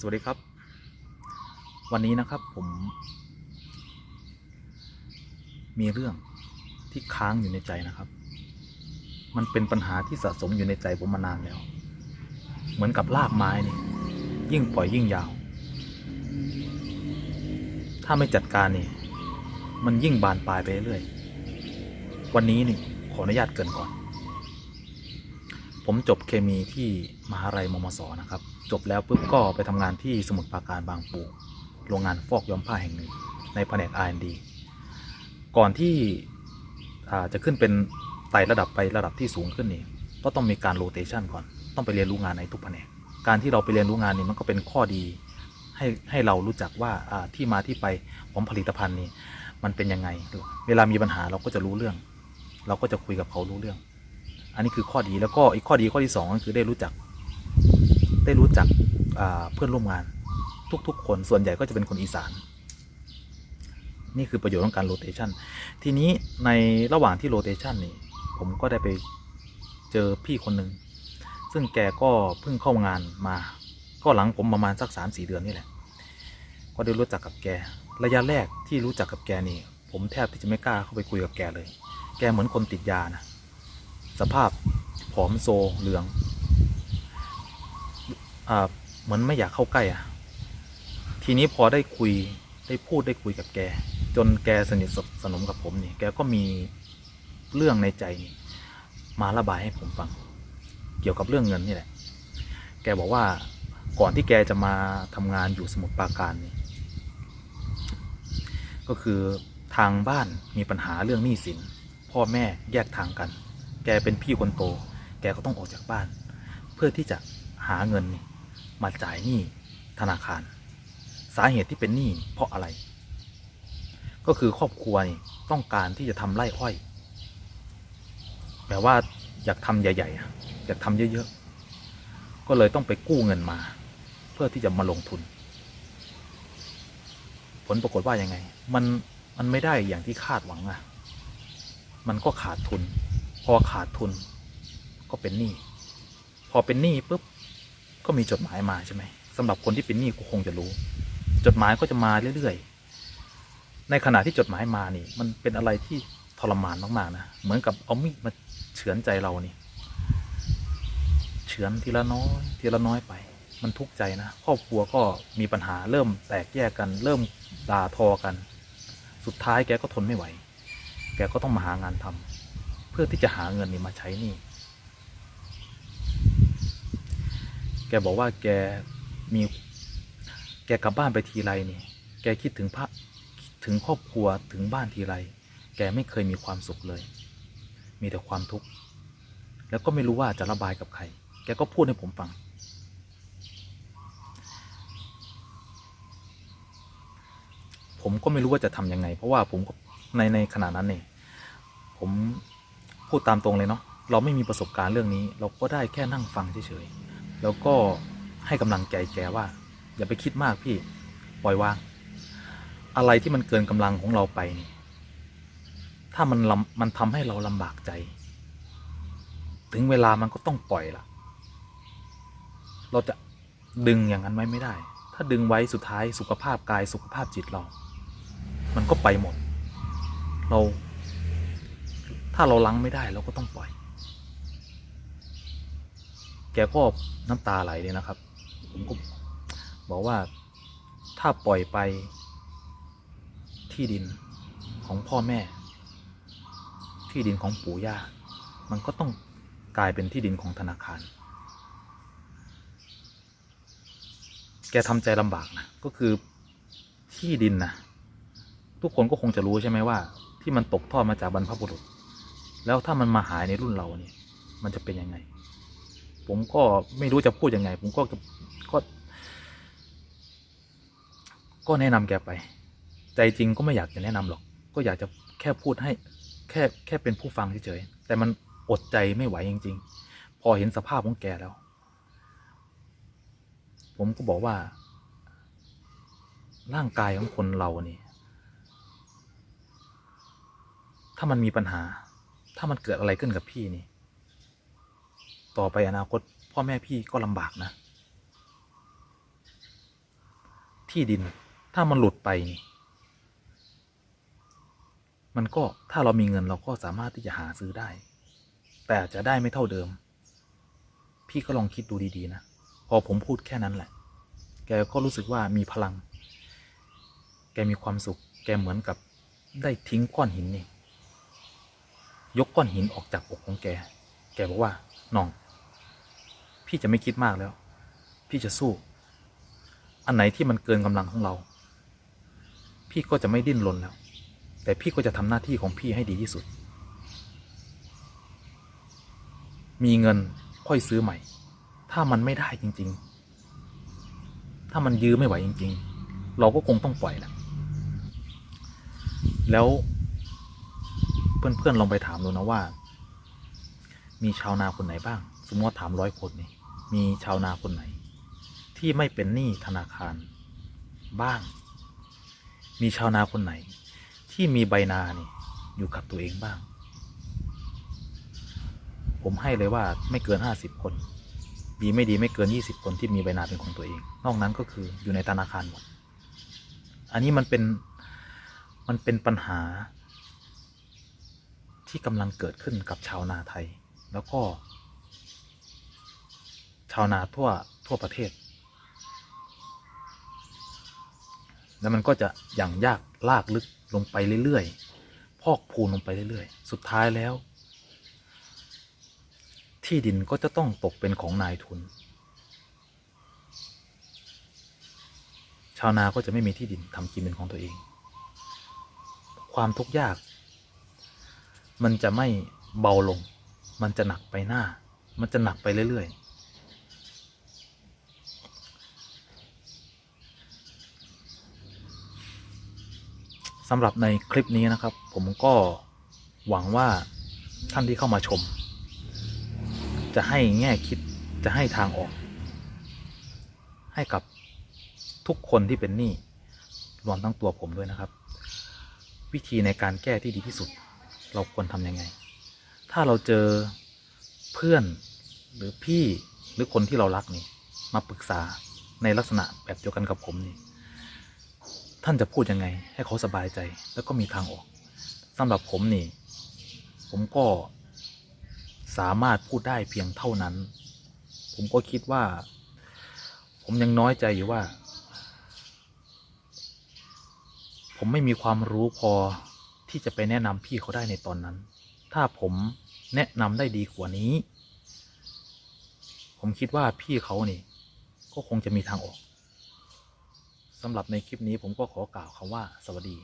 สวัสดีครับ วันนี้นะครับผม มีเรื่องที่ค้างอยู่ในใจนะครับ มันเป็นปัญหาที่สะสมอยู่ในใจผมมานานแล้ว เหมือนกับรากไม้นี่ยิ่งปล่อยยิ่งยาว ถ้าไม่จัดการนี่ มันยิ่งบานปลายไปเรื่อยวันนี้นี่ขออนุญาตเกินก่อน ผมจบเคมีที่มหาลัยมมสนะครับ จบแล้วปุ๊บก็ไปทำงานที่สมุทรปราการบางปูโรงงานฟอกย้อมผ้าแห่งหนึ่ง ในแผนก R&D ก่อนที่จะขึ้นเป็นไต่ระดับไประดับที่สูงขึ้นนี่ก็ต้องมีการโรเตชันก่อน ต้องไปเรียนรู้งานในทุกแผนก การที่เราไปเรียนรู้งานนี่มันก็เป็นข้อดีให้ให้เรารู้จักว่าอ่าที่มาที่ไปของผลิตภัณฑ์นี่มันเป็นยังไง เวลามีปัญหาเราก็จะรู้เรื่อง เราก็จะคุยกับเขารู้เรื่อง อันนี้คือข้อดีแล้วก็อีกข้อดีข้อที่สองก็คือได้รู้จัก ได้รู้จักเพื่อนร่วมงาน ทุก ๆ คนส่วนใหญ่ก็จะเป็นคนอีสาน นี่คือประโยชน์ของการโรเตชันทีนี้ในระหว่างที่โรเตชันนี่ผมก็ได้ไปเจอพี่คนหนึ่งซึ่งแกก็เพิ่งเข้างานมา ก็หลังผมประมาณสักสามสี่เดือนนี่แหละ ก็ได้รู้จักกับแก ระยะแรกที่รู้จักกับแกนี่ ผมแทบที่จะไม่กล้าเข้าไปคุยกับแกเลย แกเหมือนคนติดยานะ สภาพผอมโซเหลือง เหมือนไม่อยากเข้าใกล้อะ ทีนี้พอได้คุยได้พูดได้คุยกับแก จนแกสนิทสนมกับผมนี่ แกก็มีเรื่องในใจนี่มาระบายให้ผมฟัง เกี่ยวกับเรื่องเงินนี่แหละ แกบอกว่าก่อนที่แกจะมาทำงานอยู่สมุทรปราการนี่ก็คือทางบ้านมีปัญหาเรื่องหนี้สิน พ่อแม่แยกทางกัน แกเป็นพี่คนโต แกก็ต้องออกจากบ้าน เพื่อที่จะหาเงินนี่ มาจ่ายหนี้ธนาคาร สาเหตุที่เป็นหนี้เพราะอะไร ก็คือครอบครัวนี่ต้องการที่จะทำไร่อ้อยแบบว่าอยากทำใหญ่ๆอยากทำเยอะๆ ก็เลยต้องไปกู้เงินมา เพื่อที่จะมาลงทุน ผลปรากฏว่ายังไง มันมันไม่ได้อย่างที่คาดหวังอะ มันก็ขาดทุน พอขาดทุนก็เป็นหนี้ พอเป็นหนี้ปุ๊บ ก็มีจดหมายมาใช่ไหมสำหรับคนที่เป็นหนี้ก็คงจะรู้ จดหมายก็จะมาเรื่อยๆ ในขณะที่จดหมายมานี่ มันเป็นอะไรที่ทรมานมากๆนะเหมือนกับเอามีดมาเฉือนใจเรานี่เฉือนทีละน้อยทีละน้อยไป มันทุกข์ใจนะครอบครัวก็มีปัญหาเริ่มแตกแยกกัน เริ่มด่าทอกัน สุดท้ายแกก็ทนไม่ไหว แกก็ต้องมาหางานทำเพื่อที่จะหาเงินนี่มาใช้นี่ แกบอกว่าแกมี แกกลับบ้านไปทีไรนี่ แกคิดถึงพระถึงครอบครัวถึงบ้านทีไร แกไม่เคยมีความสุขเลย มีแต่ความทุกข์ แล้วก็ไม่รู้ว่าจะระบายกับใคร แกก็พูดให้ผมฟัง ผมก็ไม่รู้ว่าจะทำยังไง เพราะว่าผมในในขณะนั้นเนี่ยผมพูดตามตรงเลยเนาะ เราไม่มีประสบการณ์เรื่องนี้ เราก็ได้แค่นั่งฟังเฉยๆ แล้วก็ให้กำลังใจแกว่า อย่าไปคิดมากพี่ปล่อยวาง อะไรที่มันเกินกำลังของเราไปนี่ถ้ามันลำมันทำให้เราลำบากใจ ถึงเวลามันก็ต้องปล่อยละเราจะดึงอย่างนั้นไว้ไม่ได้ ถ้าดึงไว้สุดท้ายสุขภาพกายสุขภาพจิตเรา มันก็ไปหมด เรา ถ้าเราลังไม่ได้เราก็ต้องปล่อย แกก็น้ำตาไหลเลยนะครับ ผมก็บอกว่าถ้าปล่อยไปที่ดินของพ่อแม่ ที่ดินของปู่ย่า มันก็ต้องกลายเป็นที่ดินของธนาคาร แกทำใจลำบากนะ ก็คือที่ดินนะทุกคนก็คงจะรู้ใช่ไหมว่า ที่มันตกทอดมาจากบรรพบุรุษ แล้วถ้ามันมาหายในรุ่นเราเนี่ย มันจะเป็นยังไง ผมก็ไม่รู้จะพูดยังไง ผมก็ก็ก็แนะนำแกไป ใจจริงก็ไม่อยากจะแนะนำหรอก ก็อยากจะแค่พูดให้ แค่แค่เป็นผู้ฟังเฉยๆแต่มันอดใจไม่ไหวจริง ๆ พอเห็นสภาพของแกแล้ว ผมก็บอกว่า ร่างกายของคนเรานี่ ถ้ามันมีปัญหา ถ้ามันเกิดอะไรขึ้นกับพี่นี่ ต่อไปอนาคต พ่อแม่พี่ก็ลำบากนะ ที่ดินถ้ามันหลุดไปนี่ มันก็ถ้าเรามีเงินเราก็สามารถที่จะหาซื้อได้ แต่อาจจะได้ไม่เท่าเดิม พี่ก็ลองคิดดูดีๆนะ พอผมพูดแค่นั้นแหละ แกก็รู้สึกว่ามีพลัง แกมีความสุข แกเหมือนกับได้ทิ้งก้อนหินนี่ ยกก้อนหินออกจากอกของแก แกบอกว่าน้อง พี่จะไม่คิดมากแล้ว พี่จะสู้ อันไหนที่มันเกินกำลังของเรา พี่ก็จะไม่ดิ้นรนแล้ว แต่พี่ก็จะทำหน้าที่ของพี่ให้ดีที่สุด มีเงินค่อยซื้อใหม่ ถ้ามันไม่ได้จริง ๆ ถ้ามันยื้อไม่ไหวจริง ๆ เราก็คงต้องปล่อยแหละแล้วเพื่อนๆลองไปถามดูนะว่า มีชาวนาคนไหนบ้าง สมมติว่าถามร้อยคนนี่ มีชาวนาคนไหน ที่ไม่เป็นหนี้ธนาคาร บ้าง มีชาวนาคนไหน ที่มีใบนานี่อยู่กับตัวเองบ้าง ผมให้เลยว่าไม่เกินห้าสิบคนดีไม่ดีไม่เกินยี่สิบคนที่มีใบนาเป็นของตัวเอง นอกนั้นก็คืออยู่ในธนาคารหมด อันนี้มันเป็นมันเป็นปัญหา ที่กำลังเกิดขึ้นกับชาวนาไทย แล้วก็าวนาทั่วทั่วประเทศ แล้วมันก็จะอย่างยากลากลึกลงไปเรื่อยๆ พอกพูนลงไปเรื่อยๆ สุดท้ายแล้ว ที่ดินก็จะต้องตกเป็นของนายทุน ชาวนาก็จะไม่มีที่ดินทำกินเป็นของตัวเอง ความทุกข์ยาก มันจะไม่เบาลง มันจะหนักไปหน้า มันจะหนักไปเรื่อยๆ สำหรับในคลิปนี้นะครับ ผมก็หวังว่าท่านที่เข้ามาชม จะให้แง่คิดจะให้ทางออก ให้กับทุกคนที่เป็นหนี้รวมทั้งตัวผมด้วยนะครับ วิธีในการแก้ที่ดีที่สุด เราควรทำยังไง ถ้าเราเจอเพื่อนหรือพี่หรือคนที่เรารักนี่มาปรึกษาในลักษณะแบบเดียวกันกับผมนี่ ท่านจะพูดยังไง ให้เขาสบายใจ แล้วก็มีทางออกสำหรับผมนี่ ผมก็สามารถพูดได้เพียงเท่านั้น ผมก็คิดว่า ผมยังน้อยใจอยู่ว่า ผมไม่มีความรู้พอที่จะไปแนะนำพี่เขาได้ในตอนนั้น ถ้าผมแนะนำได้ดีกว่านี้ ผมคิดว่าพี่เขานี่ ก็คงจะมีทางออก สำหรับในคลิปนี้ผมก็ขอกล่าวคำว่าสวัสดี